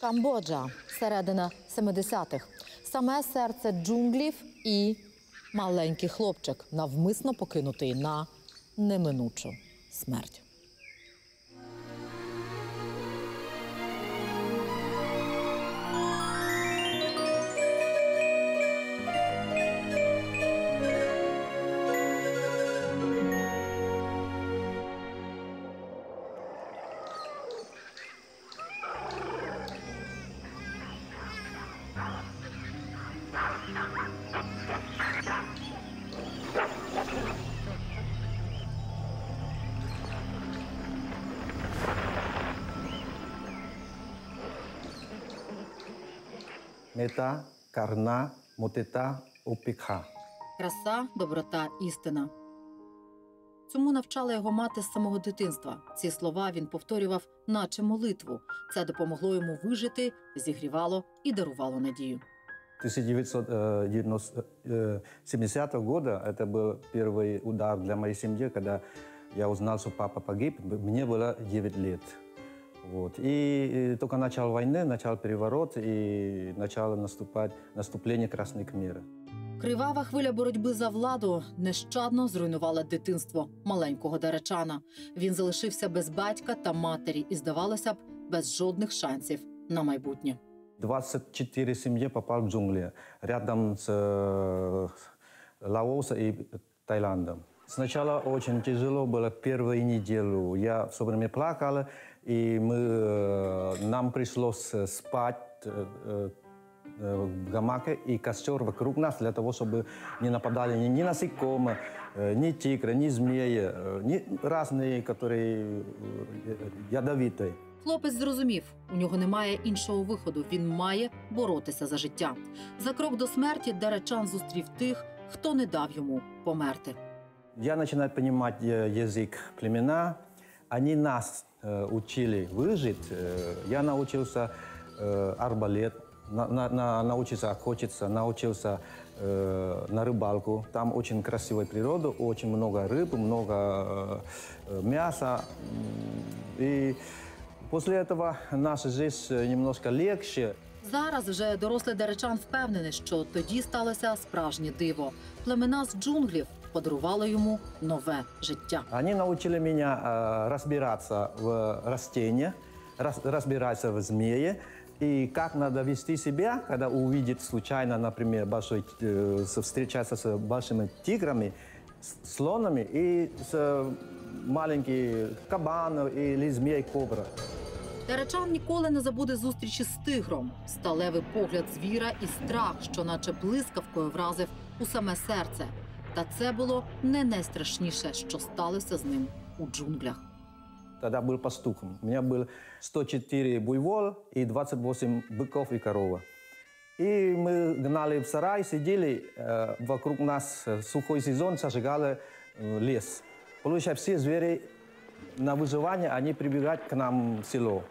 Камбоджа, середина 70-х. Саме серце джунглів і маленький хлопчик, навмисно покинутий на неминучу смерть. Мета, карна, мутита, упікха. Краса, доброта, істина. Цьому навчала його мати з самого дитинства. Ці слова він повторював, наче молитву. Це допомогло йому вижити, зігрівало і дарувало надію. 1970 года это был первый удар для моей семьи, когда я узнал, что папа погиб. Мне было 9 лет. Вот. И, э, только начал войны, начал переворот и начало наступать, наступление Красной Кмеры. Кривава хвиля боротьби за владу нещадно зруйнувала дитинство маленького даречана. Він залишився без батька та матері і, здавалося б, без жодних шансів на майбутнє. 24 семьи попал в джунгли, рядом с э, Лаосом и Таиландом. Сначала очень тяжело было первую неделю. Я все время плакал, и мы, э, нам пришлось спать э, э, в гамаке и костер вокруг нас для того, чтобы не нападали ни, ни насекомые, э, ни тигры, ни змеи, э, ни разные, которые э, ядовитые. Хлопець зрозумів, у нього немає іншого виходу. Він має боротися за життя. За крок до смерті Даречан зустрів тих, хто не дав йому померти. Я начинаю понимать э, язык племена. Они нас э, учили выжить. Э, я научился э, арбалет, на, на- на- научился охотиться, научился э, на рыбалку. Там очень красивая природа, очень много рыб, много э, э, мяса. М, И после этого наша жизнь э, немножко легче. Зараз вже дорослий Даречан впевнений, що тоді сталося справжнє диво. Племена з джунглів подарували йому нове життя. Они научили меня э, разбираться в растениях, рас- разбираться в змее, и как надо вести себя, когда увидит случайно, например, большой, э, с- встречаться с большими тиграми, с слонами и с э, маленькими кабанами или змей кобра. Даречан ніколи не забуде зустрічі з тигром, сталевий погляд звіра і страх, що наче блискавкою вразив у саме серце. Та це було не найстрашніше, що сталося з ним у джунглях. Тогда был пастух. У меня было 104 буйвола и 28 быков и корова. И мы гнали в сарай, сидели, э, вокруг нас э, сухой сезон, сожигали э, лес. Получается, все звери на выживание, они прибегают к нам в село.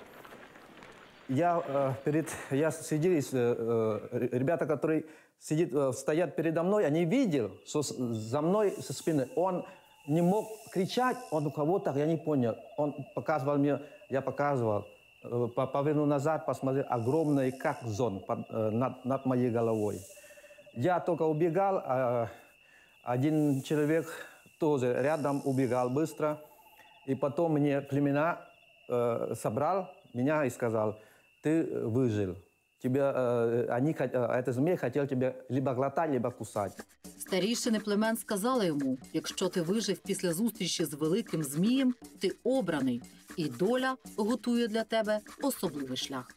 Я, э, перед, я сидел, э, э, ребята, которые сидит, э, стоят передо мной, они видели, что за мной со спины. Он не мог кричать, он у кого-то, я не понял. Он показывал мне, я показывал, э, по- повернул назад, посмотрел, огромный, как зон под- э, над, над моей головой. Я только убегал, а один человек тоже рядом убегал быстро. И потом мне племена собрал меня и сказал, ты выжил. Тебя, э, они, хот- э, этот змей хотел тебя либо глотать, либо кусать. Старішини племен сказали йому: якщо ти вижив після зустрічі з великим змієм, ти обраний, і доля готує для тебе особливий шлях.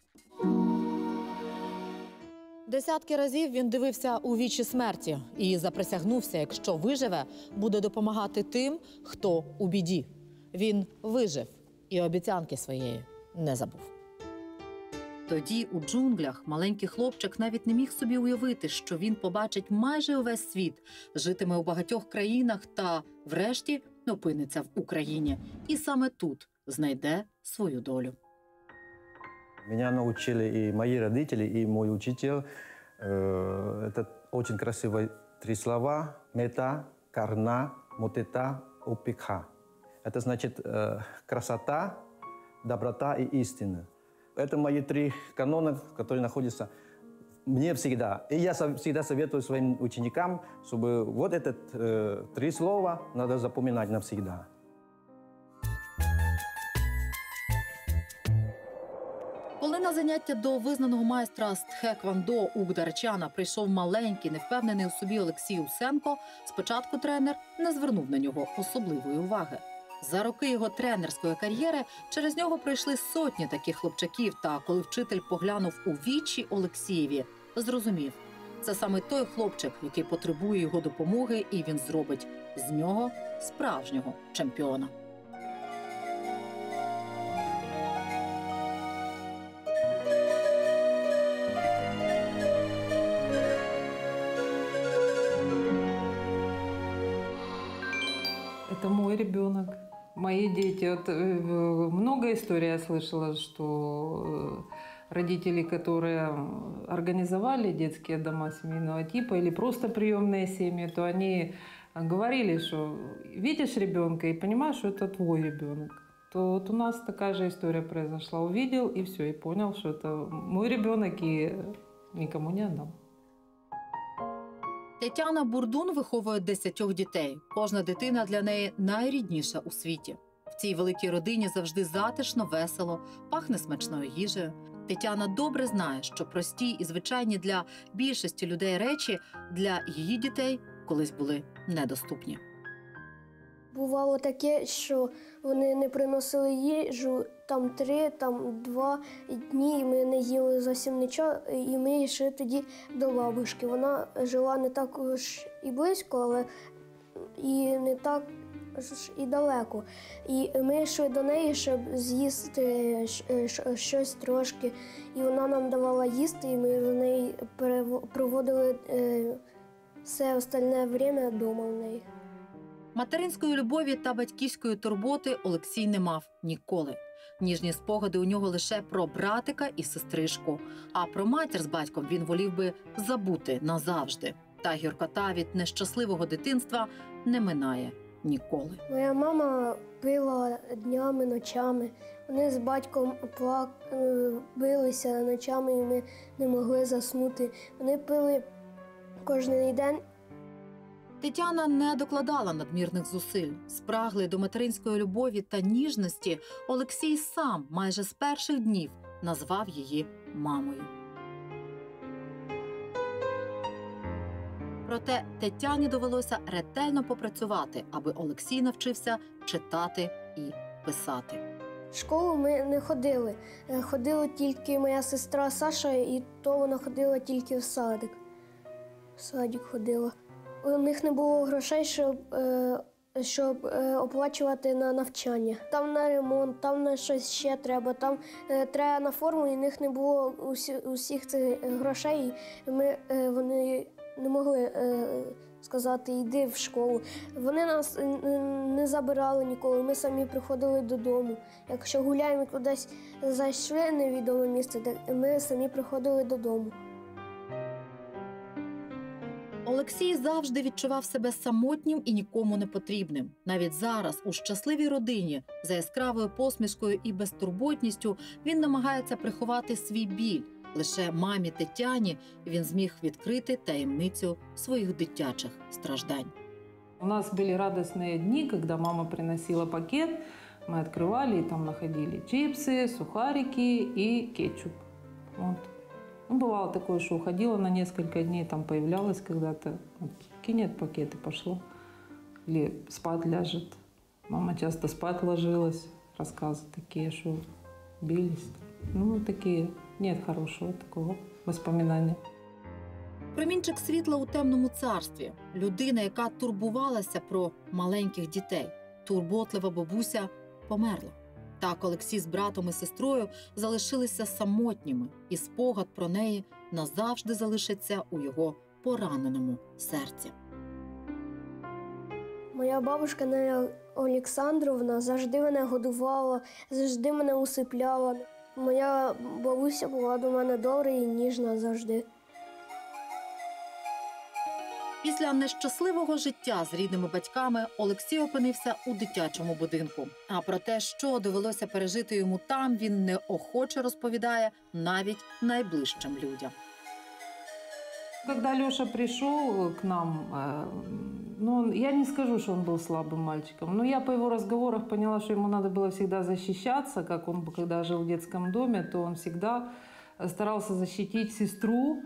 Десятки разів він дивився у вічі смерті і заприсягнувся, якщо виживе, буде допомагати тим, хто у біді. Він вижив і обіцянки своєї не забув. Тоді у джунглях маленький хлопчик навіть не міг собі уявити, що він побачить майже увесь світ, житиме у багатьох країнах та, врешті, опиниться в Україні. І саме тут знайде свою долю. Меня научили и мои родители, и мой учитель. Э, Это очень красивые три слова. Мета, карна, мутита, упикха. Это значит э, красота, доброта и истина. Это мои три канона, которые находятся мне всегда. И я со- всегда советую своим ученикам, чтобы вот это э, три слова надо запоминать навсегда. Коли на заняття до визнаного майстра з тхеквондо Угдарчана прийшов маленький, невпевнений у собі Олексій Усенко, спочатку тренер не звернув на нього особливої уваги. За роки його тренерської кар'єри через нього пройшли сотні таких хлопчаків. Та коли вчитель поглянув у вічі Олексієві, зрозумів, це саме той хлопчик, який потребує його допомоги, і він зробить з нього справжнього чемпіона. дети. Вот, э, много историй я слышала, что э, родители, которые организовали детские дома семейного типа или просто приемные семьи, то они говорили, что видишь ребенка и понимаешь, что это твой ребенок. То вот у нас такая же история произошла. Увидел и все, и понял, что это мой ребенок и никому не отдам. Тетяна Бурдун виховує десятьох дітей. Кожна дитина для неї найрідніша у світі. Цій великій родині завжди затишно, весело, пахне смачною їжею. Тетяна добре знає, що прості і звичайні для більшості людей речі для її дітей колись були недоступні. Бувало таке, що вони не приносили їжу там три, там два дні, і ми не їли зовсім нічого, і ми йшли тоді до бабушки. Вона жила не так уж і близько, але і не так і далеко. І ми йшли до неї, щоб з'їсти щ- щ- щось трошки. І вона нам давала їсти, і ми до неї проводили е, все остальне время вдома в неї. Материнської любові та батьківської турботи Олексій не мав ніколи. Ніжні спогади у нього лише про братика і сестричку. А про матір з батьком він волів би забути назавжди. Та гіркота від нещасливого дитинства не минає ніколи. Моя мама пила днями, ночами. Вони з батьком плак... е, билися ночами, і ми не могли заснути. Вони пили кожен день. Тетяна не докладала надмірних зусиль. Спраглий до материнської любові та ніжності, Олексій сам майже з перших днів назвав її мамою. Проте Тетяні довелося ретельно попрацювати, аби Олексій навчився читати і писати. В школу ми не ходили. Е, Ходила тільки моя сестра Саша, і то вона ходила тільки в садик. В садик ходила. У них не було грошей, щоб, е, щоб е, оплачувати на навчання. Там на ремонт, там на щось ще треба, там треба на форму, і в них не було усі, усіх цих грошей. І ми, вони не могли е, сказати, йди в школу. Вони нас е, не забирали ніколи, ми самі приходили додому. Якщо гуляємо кудись зайшли невідоме місце, ми самі приходили додому. Олексій завжди відчував себе самотнім і нікому не потрібним. Навіть зараз, у щасливій родині, за яскравою посмішкою і безтурботністю, він намагається приховати свій біль. Лише мамі Тетяні він зміг відкрити таємницю своїх дитячих страждань. У нас были радостные дни, когда мама приносила пакет, мы открывали, и там находили чипсы, сухарики и кетчуп. Вот. Ну, бывало такое, что уходила на несколько дней, там появлялась когда-то, вот, кинет пакет и пошла. Или спать ляжет. Мама часто спать ложилась, рассказы такие, что бились. Ну, такие, нет хорошего такого воспоминания. Промінчик світла у темному царстві, людина, яка турбувалася про маленьких дітей. Турботлива бабуся померла. Так Олексій з братом і сестрою залишилися самотніми, і спогад про неї назавжди залишиться у його пораненому серці. Моя бабушка Неля Олександровна завжди мене годувала, завжди мене усипляла. Моя бабуся була до мене добра і ніжна завжди. Після нещасливого життя з рідними батьками Олексій опинився у дитячому будинку. А про те, що довелося пережити йому там, він неохоче розповідає навіть найближчим людям. Когда Леша пришел к нам, э, ну, я не скажу, что он был слабым мальчиком, но я по его разговорах поняла, что ему надо было всегда защищаться, как он, когда жил в детском доме, то он всегда э, старался защитить сестру,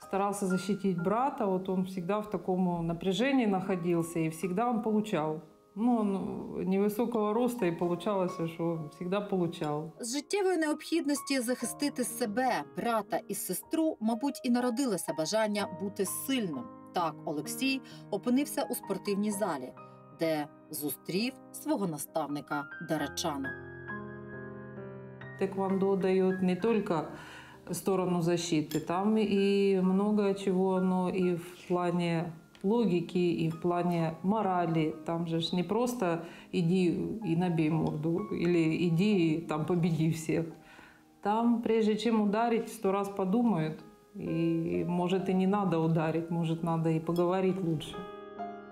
старался защитить брата, вот он всегда в таком напряжении находился, и всегда он получал. Ну, он невысокого роста, и получалось, что он всегда получал. З життєвої необхідності захистити себе, брата і сестру, мабуть, і народилося бажання бути сильним. Так Олексій опинився у спортивній залі, де зустрів свого наставника Дарачана. Тэквондо дает не только сторону защиты, там и много чего, но и в плане логики, и в плане морали. Там же ж не просто иди и набей морду, или иди и там победи всех. Там, прежде чем ударить, сто раз подумают. И может и не надо ударить, может надо и поговорить лучше.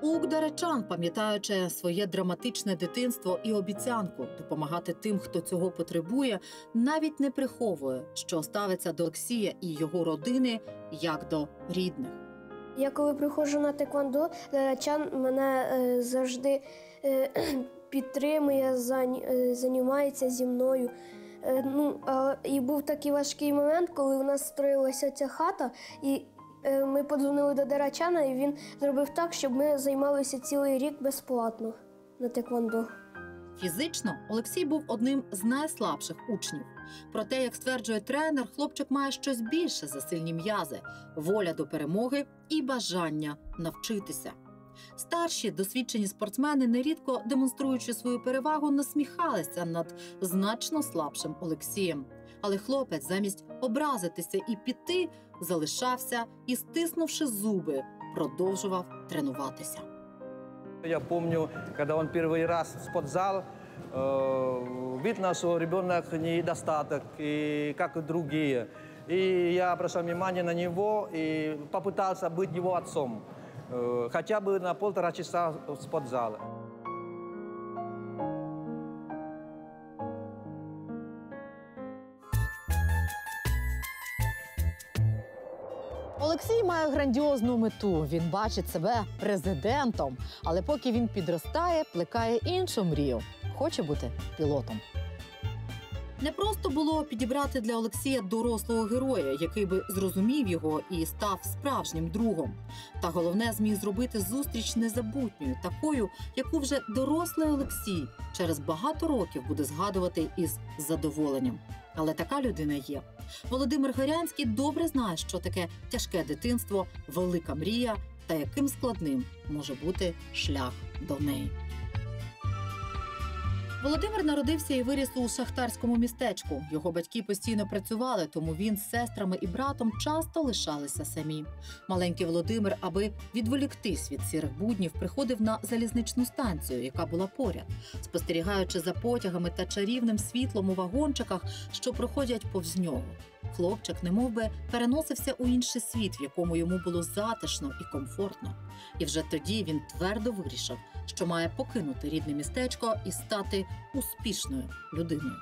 Ук Дарачан, пам'ятаючи своє драматичне дитинство і обіцянку допомагати тим, хто цього потребує, навіть не приховує, що ставиться до Олексія і його родини як до рідних. Я коли приходжу на теквондо, Дарачан мене е, завжди е, підтримує, е, займається зі мною. Е, ну, і був такий важкий момент, коли у нас строїлася ця хата, і е, ми подзвонили до Дарачана, і він зробив так, щоб ми займалися цілий рік безплатно на теквондо. Фізично Олексій був одним з найслабших учнів. Проте, як стверджує тренер, хлопчик має щось більше за сильні м'язи, воля до перемоги і бажання навчитися. Старші досвідчені спортсмени, нерідко демонструючи свою перевагу, насміхалися над значно слабшим Олексієм. Але хлопець, замість образитися і піти, залишався і, стиснувши зуби, продовжував тренуватися. Я помню, когда он первый раз в спортзал, видно, что ребенок недостаток, и как и другие. И я обращал внимание на него и попытался быть его отцом. Э, хотя бы на полтора часа в спортзале. Олексій має грандіозну мету. Він бачить себе президентом. Але поки він підростає, плекає іншу мрію. Хоче бути пілотом. Не просто було підібрати для Олексія дорослого героя, який би зрозумів його і став справжнім другом. Та головне зміг зробити зустріч незабутньою, такою, яку вже дорослий Олексій через багато років буде згадувати із задоволенням. Але така людина є. Володимир Горянський добре знає, що таке тяжке дитинство, велика мрія та яким складним може бути шлях до неї. Володимир народився і виріс у шахтарському містечку. Його батьки постійно працювали, тому він з сестрами і братом часто лишалися самі. Маленький Володимир, аби відволіктись від сірих буднів, приходив на залізничну станцію, яка була поряд, спостерігаючи за потягами та чарівним світлом у вагончиках, що проходять повз нього. Хлопчик, немов би, переносився у інший світ, в якому йому було затишно і комфортно. І вже тоді він твердо вирішив, що має покинути рідне містечко і стати успішною людиною.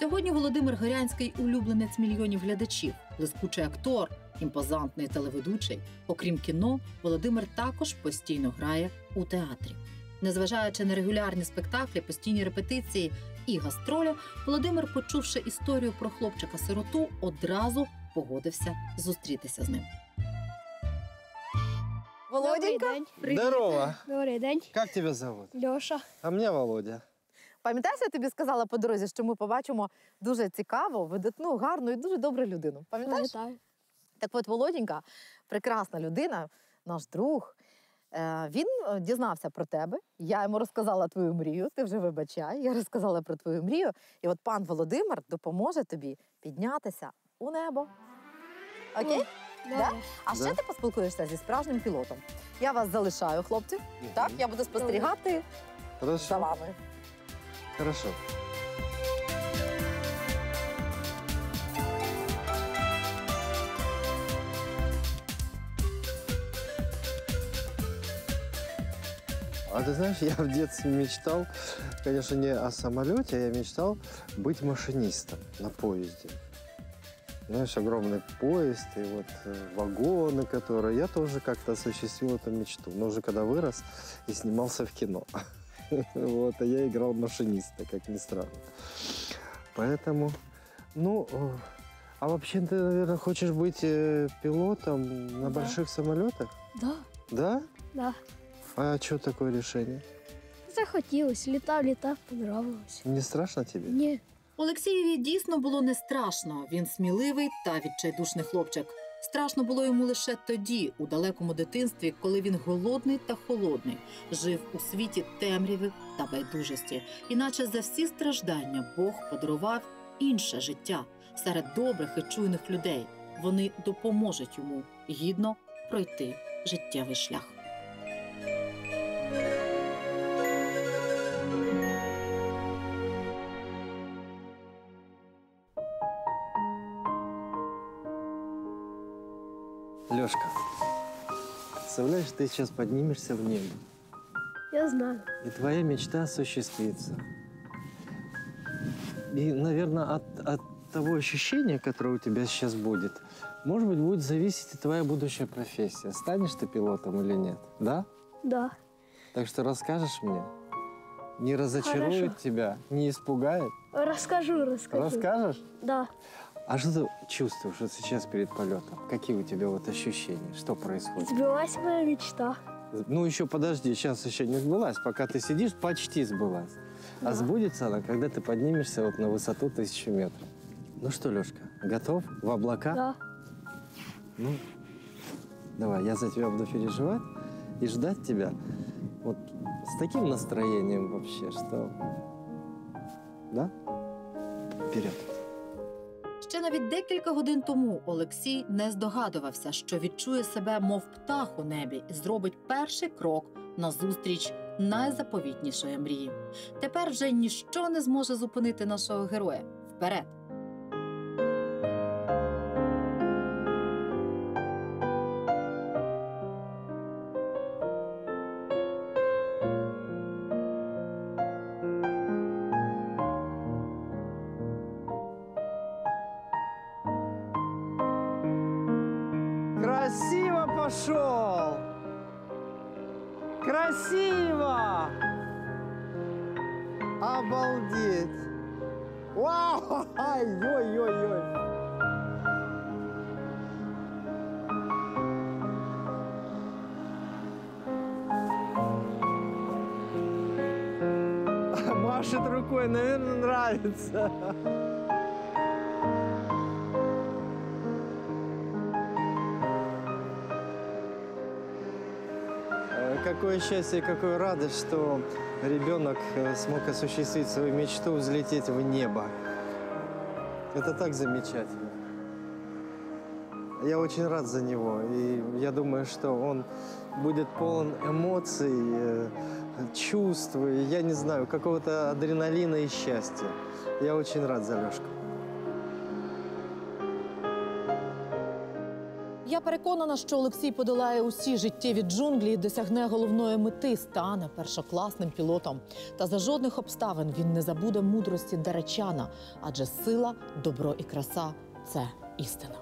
Сьогодні Володимир Горянський улюбленець мільйонів глядачів, блискучий актор, імпозантний телеведучий. Окрім кіно, Володимир також постійно грає у театрі. Незважаючи на регулярні спектаклі, постійні репетиції і гастролі, Володимир, почувши історію про хлопчика-сироту, одразу погодився зустрітися з ним. Володенька, Здорово. Добрий день, Как тебя зовут? Льоша. А меня Володя. пам'ятаєш, я тобі сказала по дорозі, що ми побачимо дуже цікаву, видатну, гарну і дуже добру людину. Пам'ятаєш? Пам'ятаю. Так от Володінька, прекрасна людина, наш друг. Е, Він е, дізнався про тебе. Я йому розказала твою мрію. Ти вже вибачай. Я розказала про твою мрію. І от пан Володимир допоможе тобі піднятися у небо. Окей? Да? А ще Да. ти поспілкуєшся зі справжнім пілотом. Я вас залишаю, хлопці. Мгм. Так, я буду спостерігати Хорошо. за вами. Хорошо. А ты знаешь, я в детстве мечтал, конечно, не о самолете, а я мечтал быть машинистом на поезде. Знаешь, огромный поезд и вот э, вагоны, которые... Я тоже как-то осуществил эту мечту. Но уже когда вырос и снимался в кино. Вот, а я играл машиниста, как ни странно. Поэтому, ну, э, а вообще ты, наверное, хочешь быть э, пилотом на Да. больших самолетах? Да, Да? да. А что такое решение? Захотілося, літав, літав, понравилось. Не страшно тебе? Ні, Олексієві дійсно було не страшно. Він сміливий та відчайдушний хлопчик. Страшно було йому лише тоді, у далекому дитинстві, коли він голодний та холодний, жив у світі темряви та байдужості, іначе за всі страждання Бог подарував інше життя серед добрих і чуйних людей. Вони допоможуть йому гідно пройти життєвий шлях. Представляешь, ты сейчас поднимешься в небо, я знаю. и твоя мечта осуществится. И, наверное, от, от того ощущения, которое у тебя сейчас будет, может быть, будет зависеть и твоя будущая профессия. Станешь ты пилотом или нет, да? Да. Так что расскажешь мне? Не разочарует Хорошо. тебя, не испугает? Розкажу, розкажу. Расскажешь? Да. А что ты чувствуешь вот сейчас перед полетом? Какие у тебя вот ощущения? Что происходит? Збилась моя мечта. Ну, еще подожди, сейчас еще не сбылась. Пока ты сидишь, почти сбылась. А Да. сбудется она, когда ты поднимешься вот на высоту тысячи метров. Ну что, Лешка, готов? В облака? Да. Ну, давай, я за тебя буду переживать и ждать тебя вот с таким настроением вообще, что... Да? Вперед. Ще навіть декілька годин тому Олексій не здогадувався, що відчує себе, мов птах у небі, і зробить перший крок назустріч найзаповітнішої мрії. Тепер вже ніщо не зможе зупинити нашого героя. Вперед! Красиво пошел! Красиво! Обалдеть! Вау! Ой-ой-ой-ой! Машет рукой, наверное, нравится. Какое счастье, какая радость, что ребенок э, смог осуществить свою мечту взлететь в небо. Это так замечательно. Я очень рад за него, и я думаю, что он будет полон эмоций, э, чувств, и я не знаю, какого-то адреналина и счастья. Я очень рад за Лешку. Я переконана, що Олексій подолає усі життєві джунглі і досягне головної мети, стане першокласним пілотом. Та за жодних обставин він не забуде мудрості Даречана, адже сила, добро і краса це істина.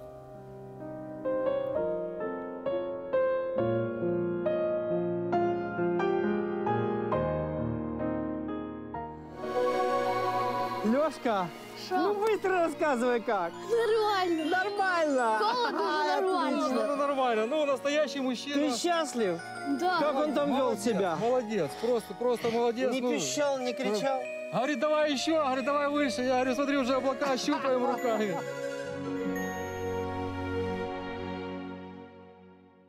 Лешка, ну быстро рассказывай как. Нормально. Нормально. Холодно, но нормально. Отлично. Ну, нормально. Ну, настоящий мужчина. Ты счастлив? Да. Как он там вел Молодец, себя? Молодец, просто, просто молодец. Не ну. пищал, не кричал? Говорит, давай еще, говорит, давай выше. Я говорю, смотри, уже облака щупаем руками.